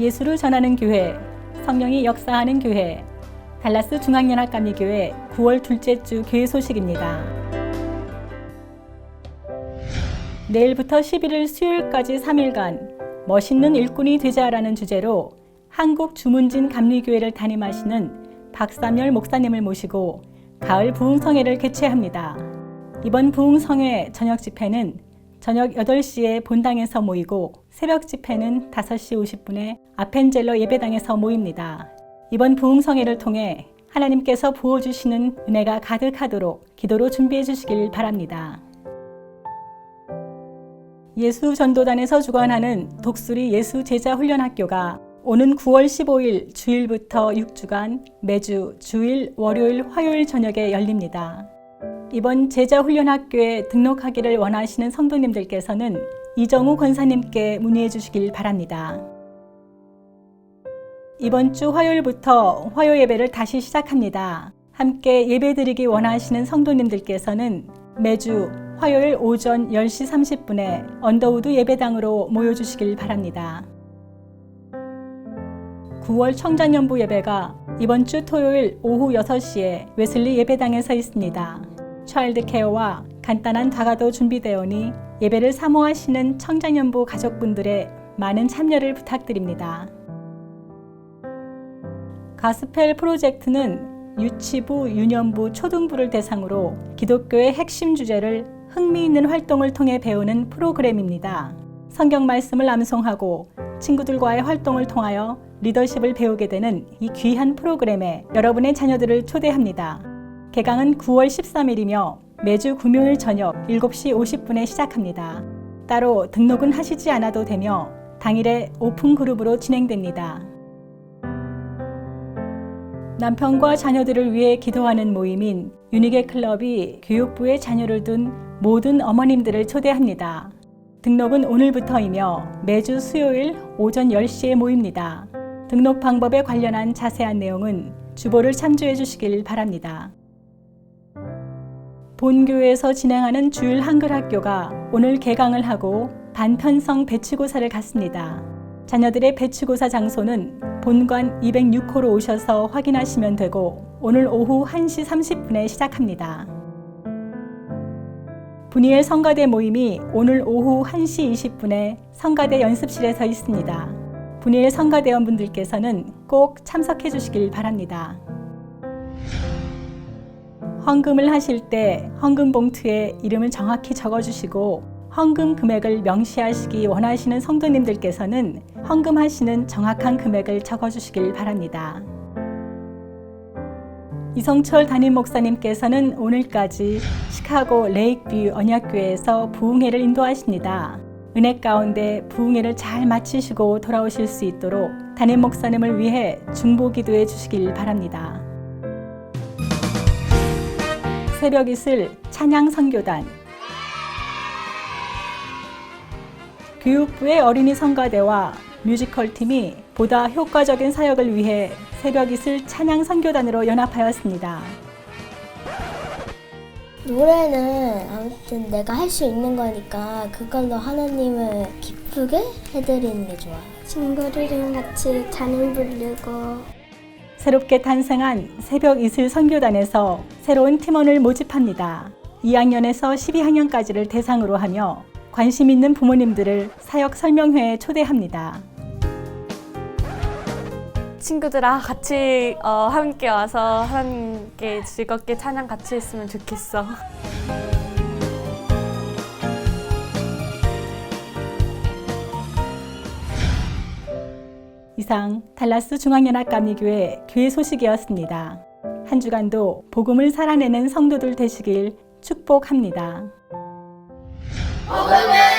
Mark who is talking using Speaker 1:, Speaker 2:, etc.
Speaker 1: 예수를 전하는 교회, 성령이 역사하는 교회, 달라스 중앙연합감리교회 9월 둘째 주 교회 소식입니다. 내일부터 11일 수요일까지 3일간 멋있는 일꾼이 되자라는 주제로 한국 주문진 감리교회를 담임하시는 박삼열 목사님을 모시고 가을 부흥성회를 개최합니다. 이번 부흥성회 저녁 집회는 저녁 8시에 본당에서 모이고 새벽 집회는 5시 50분에 아펜젤러 예배당에서 모입니다. 이번 부흥성회를 통해 하나님께서 부어주시는 은혜가 가득하도록 기도로 준비해 주시길 바랍니다. 예수 전도단에서 주관하는 독수리 예수 제자 훈련학교가 오는 9월 15일 주일부터 6주간 매주 주일, 월요일, 화요일 저녁에 열립니다. 이번 제자 훈련학교에 등록하기를 원하시는 성도님들께서는 이정우 권사님께 문의해 주시길 바랍니다. 이번 주 화요일부터 화요 예배를 다시 시작합니다. 함께 예배드리기 원하시는 성도님들께서는 매주 화요일 오전 10시 30분에 언더우드 예배당으로 모여주시길 바랍니다. 9월 청자년부 예배가 이번 주 토요일 오후 6시에 웨슬리 예배당에서 있습니다. 차일드 케어와 간단한 다가도 준비되오니 예배를 사모하시는 청자년부 가족분들의 많은 참여를 부탁드립니다. 가스펠 프로젝트는 유치부, 유년부, 초등부를 대상으로 기독교의 핵심 주제를 흥미있는 활동을 통해 배우는 프로그램입니다. 성경 말씀을 암송하고 친구들과의 활동을 통하여 리더십을 배우게 되는 이 귀한 프로그램에 여러분의 자녀들을 초대합니다. 개강은 9월 13일이며 매주 금요일 저녁 7시 50분에 시작합니다. 따로 등록은 하시지 않아도 되며 당일에 오픈 그룹으로 진행됩니다. 남편과 자녀들을 위해 기도하는 모임인 유니게 클럽이 교육부에 자녀를 둔 모든 어머님들을 초대합니다. 등록은 오늘부터이며 매주 수요일 오전 10시에 모입니다. 등록 방법에 관련한 자세한 내용은 주보를 참조해 주시길 바랍니다. 본교에서 진행하는 주일 한글 학교가 오늘 개강을 하고 반편성 배치고사를 갖습니다. 자녀들의 배치고사 장소는 본관 206호로 오셔서 확인하시면 되고 오늘 오후 1시 30분에 시작합니다. 분이엘 성가대 모임이 오늘 오후 1시 20분에 성가대 연습실에서 있습니다. 분이엘 성가대원분들께서는 꼭 참석해 주시길 바랍니다. 헌금을 하실 때 헌금 봉투에 이름을 정확히 적어 주시고 헌금 금액을 명시하시기 원하시는 성도님들께서는 헌금하시는 정확한 금액을 적어 주시길 바랍니다. 이성철 담임 목사님께서는 오늘까지 시카고 레이크뷰 언약교회에서 부흥회를 인도하십니다. 은혜 가운데 부흥회를 잘 마치시고 돌아오실 수 있도록 담임 목사님을 위해 중보 기도해 주시길 바랍니다. 새벽 이슬 찬양 선교단 교육부의 어린이 성가대와 뮤지컬 팀이 보다 효과적인 사역을 위해 새벽 이슬 찬양 선교단으로 연합하였습니다.
Speaker 2: 노래는 아무튼 내가 할 수 있는 거니까 그걸로 하나님을 기쁘게 해드리는 게 좋아요. 친구들이랑 같이 찬양 부르고
Speaker 1: 새롭게 탄생한 새벽 이슬 선교단에서 새로운 팀원을 모집합니다. 2학년에서 12학년까지를 대상으로 하며 관심 있는 부모님들을 사역 설명회에 초대합니다.
Speaker 3: 친구들아 같이 어, 함께 와서 하나님께 즐겁게 찬양 같이 했으면 좋겠어.
Speaker 1: 이상 달라스 중앙연합감리교회 교회 소식이었습니다. 한 주간도 복음을 살아내는 성도들 되시길 축복합니다.
Speaker 2: 복음을